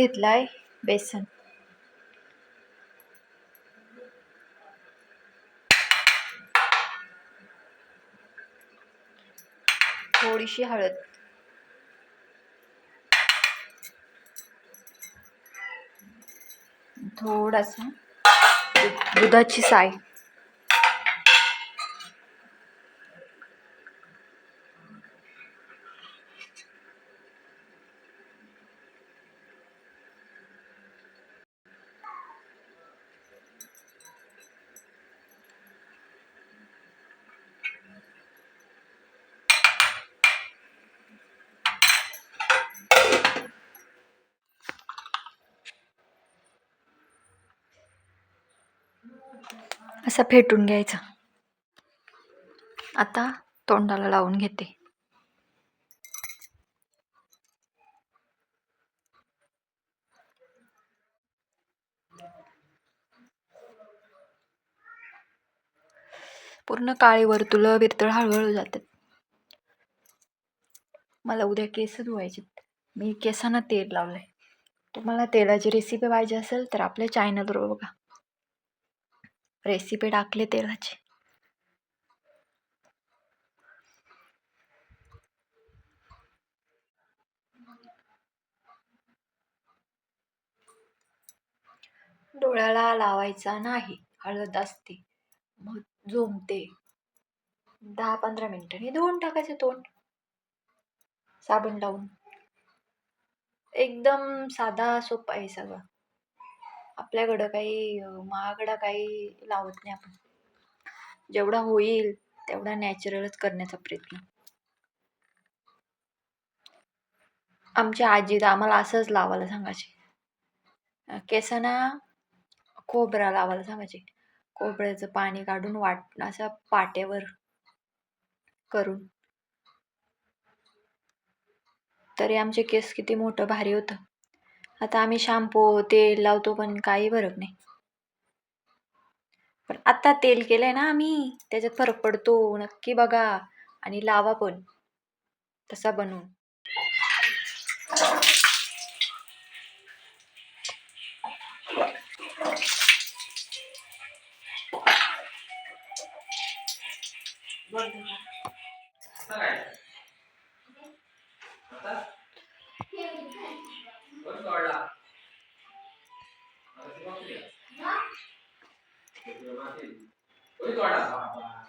घेतलाय बेसन. थोडीशी हळद. थोडासा दुधाची साय. असं फेटून घ्यायचं. आता तोंडाला लावून घेते. पूर्ण काळी वर्तुळं बिरतळ हळूहळू जातात. मला उद्या केस धुवायचे मी केसांना तेल लावलंय. तुम्हाला तेलाची रेसिपी पाहिजे असेल तर आपल्या चॅनलवर बघा. रेसिपी टाकले तेलाची. डोळ्याला लावायचा नाही हळद असते. मग झोमते दहा पंधरा मिनिटांनी धुवून टाकायचे तोंड. साबण लावून. एकदम साधा सोपा आहे सगळं. आपल्याकडं काही महागडा काही लावत नाही आपण. जेवढा होईल तेवढा नॅचरलच करण्याचा प्रयत्न. आमची आजी तर आम्हाला असंच लावायला सांगायचे. केसांना खोबरा लावायला सांगायचे. खोबऱ्याचं पाणी काढून वाट असं पाट्यावर करून. तरी आमचे केस किती मोठं भारी होतं. आता आम्ही शॅम्पू तेल लावतो पण काही फरक नाही. पण आत्ता तेल केलं आहे ना आम्ही त्याच्यात फरक पडतो. नक्की बघा. आणि लावा पण. तसा बनवून. Thank. 我有多少辆